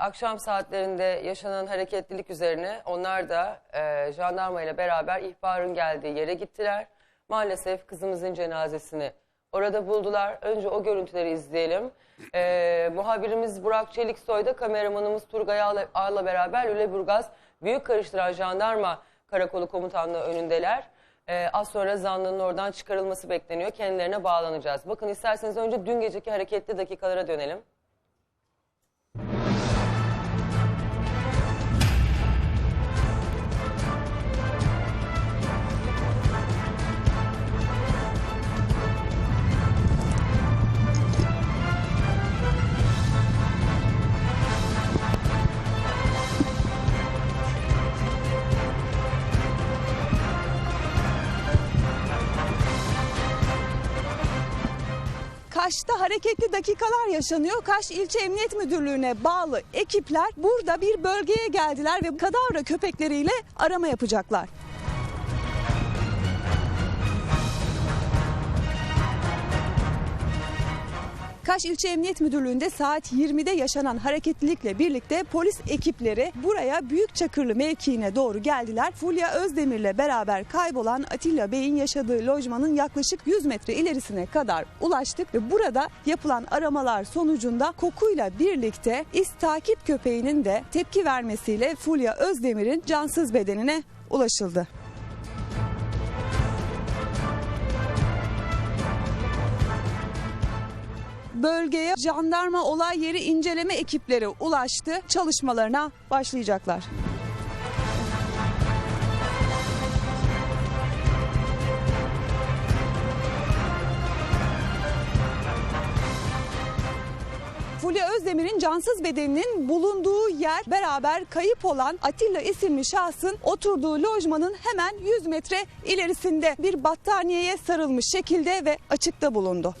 akşam saatlerinde yaşanan hareketlilik üzerine onlar da e, jandarma ile beraber ihbarın geldiği yere gittiler. Maalesef kızımızın cenazesini orada buldular. Önce o görüntüleri izleyelim. E, muhabirimiz Burak Çeliksoy da kameramanımız Turgay Ağla- beraber Lüleburgaz Büyük Karıştıran Jandarma Karakolu Komutanlığı önündeler. E, az sonra zanlının oradan çıkarılması bekleniyor. Kendilerine bağlanacağız. Bakın isterseniz önce dün geceki hareketli dakikalara dönelim. Kaş'ta hareketli dakikalar yaşanıyor. Kaş İlçe Emniyet Müdürlüğü'ne bağlı ekipler burada bir bölgeye geldiler ve kadavra köpekleriyle arama yapacaklar. Kaş İlçe Emniyet Müdürlüğü'nde saat 20'de yaşanan hareketlilikle birlikte polis ekipleri buraya Büyük Çakırlı mevkiine doğru geldiler. Fulya Özdemir'le beraber kaybolan Atilla Bey'in yaşadığı lojmanın yaklaşık 100 metre ilerisine kadar ulaştık ve burada yapılan aramalar sonucunda kokuyla birlikte iz takip köpeğinin de tepki vermesiyle Fulya Özdemir'in cansız bedenine ulaşıldı. Bölgeye jandarma olay yeri inceleme ekipleri ulaştı. Çalışmalarına başlayacaklar. Fulya Özdemir'in cansız bedeninin bulunduğu yer beraber kayıp olan Atilla isimli şahsın oturduğu lojmanın hemen 100 metre ilerisinde bir battaniyeye sarılmış şekilde ve açıkta bulundu.